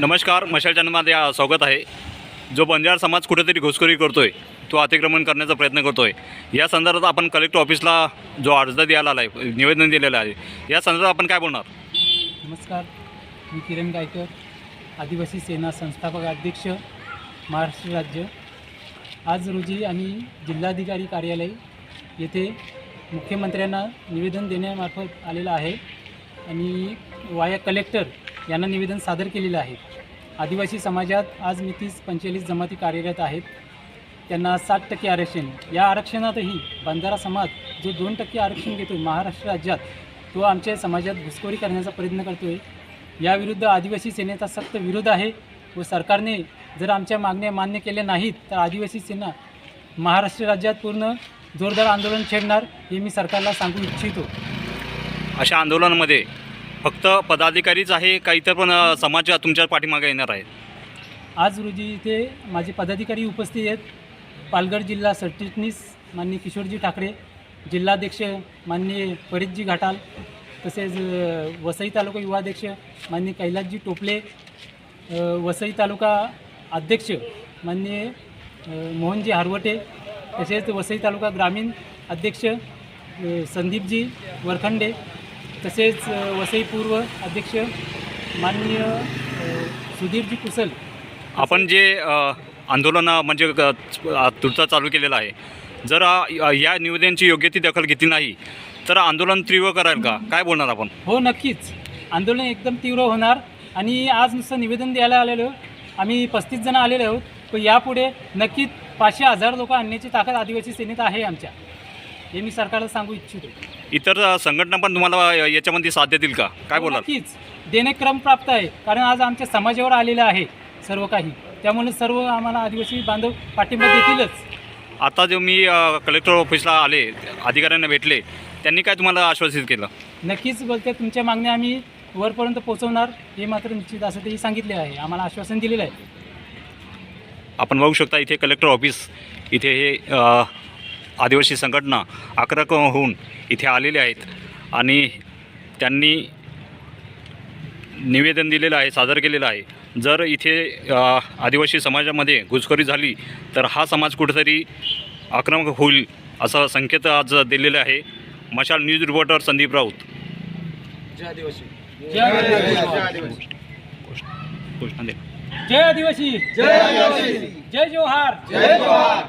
नमस्कार मशाल चॅनलमध्ये स्वागत आहे. जो बंजार समाज कुठेतरी घुसखोरी आहे तो अतिक्रमण करण्याचा प्रयत्न करतो आहे या संदर्भात आपण कलेक्टर ऑफिसला जो अर्ज द्यायला आला आहे निवेदन दिलेलं आहे या संदर्भात आपण काय बोलणार? नमस्कार मी किरण गायकर आदिवासी सेना संस्थापक अध्यक्ष महाराष्ट्र राज्य. आज रोजी आम्ही जिल्हाधिकारी कार्यालय येथे मुख्यमंत्र्यांना निवेदन देण्यामार्फत आलेलं आहे आणि वाया कलेक्टर यांना निवेदन सादर केलेलं आहे. आदिवासी समाजात आज मी तीस पंचेचाळीस जमाती कार्यरत आहेत. त्यांना सात टक्के आरक्षण. या आरक्षणातही बंजारा समाज जो दोन टक्के आरक्षण घेतो महाराष्ट्र राज्यात तो आमच्या समाजात घुसखोरी करण्याचा प्रयत्न करतो आहे याविरुद्ध आदिवासी सेनेचा सक्त विरोध आहे व सरकारने जर आमच्या मागण्या मान्य केल्या नाहीत तर आदिवासी सेना महाराष्ट्र राज्यात पूर्ण जोरदार आंदोलन छेडणार हे मी सरकारला सांगू इच्छितो. अशा आंदोलनामध्ये फक्त पदाधिकारीच आहे का इतर पण समाज तुमच्या पाठीमागे येणार आहेत? आज रोजी इथे माझे पदाधिकारी उपस्थित आहेत. पालघर जिल्हा सरचिटणीस माननीय किशोरजी ठाकरे जिल्हाध्यक्ष माननीय फरीदजी घाटाल तसेच वसई तालुका युवाध्यक्ष माननीय कैलासजी टोपले वसई तालुका अध्यक्ष माननीय मोहनजी हारवटे तसेच वसई तालुका ग्रामीण अध्यक्ष संदीपजी वरखंडे तसेच वसई पूर्व अध्यक्ष माननीय सुधीरजी कुसल. आपण जे आंदोलन म्हणजे तुमचा चालू केलेलं आहे जर या निवेदनाची योग्य ती दखल घेतली नाही तर आंदोलन तीव्र कराल का? काय बोलणार आपण? हो नक्कीच. आंदोलन एकदम तीव्र होणार आणि आज नुसतं निवेदन द्यायला आलेलो आम्ही पस्तीस जण आलेले आहोत पण यापुढे नक्कीच पाचशे हजार लोक आणण्याची ताकद आदिवासी सेनेत आहे आमच्या. हे मी सरकारला सांगू इच्छितो. इतर संघटना पण तुम्हाला याच्यामध्ये साथ देतील का? काय बोलाल? नक्कीच. देणे क्रम प्राप्त आहे. कारण आज आमच्या समाजावर आलेलं आहे सर्व काही. त्यामुळे सर्व आम्हाला आदिवासी बांधव पाठिंबा देतीलच. आता जो मी अ, कलेक्टर ऑफिसला आले अधिकाऱ्यांना भेटले त्यांनी काय तुम्हाला आश्वासित केलं? नक्कीच बोलते. तुमच्या मागण्या आम्ही वरपर्यंत पोहोचवणार हे मात्र निश्चित असं तेही सांगितले आहे. आम्हाला आश्वासन दिलेलं आहे. आपण बघू शकता इथे कलेक्टर ऑफिस इथे हे अ, आदिवासी संघटना आक्रमक होऊन इथे आलेले आहेत आणि त्यांनी निवेदन दिलेलं आहे सादर केलेलं आहे. जर इथे आदिवासी समाजामध्ये घुसखोरी झाली तर हा समाज कुठेतरी आक्रमक होईल असं संकेत आज दिलेलं आहे. Mashal news reporter Sandeep Raut. जय आदिवासी. जय आदिवासी. जय जय जोहार. जय जोहार.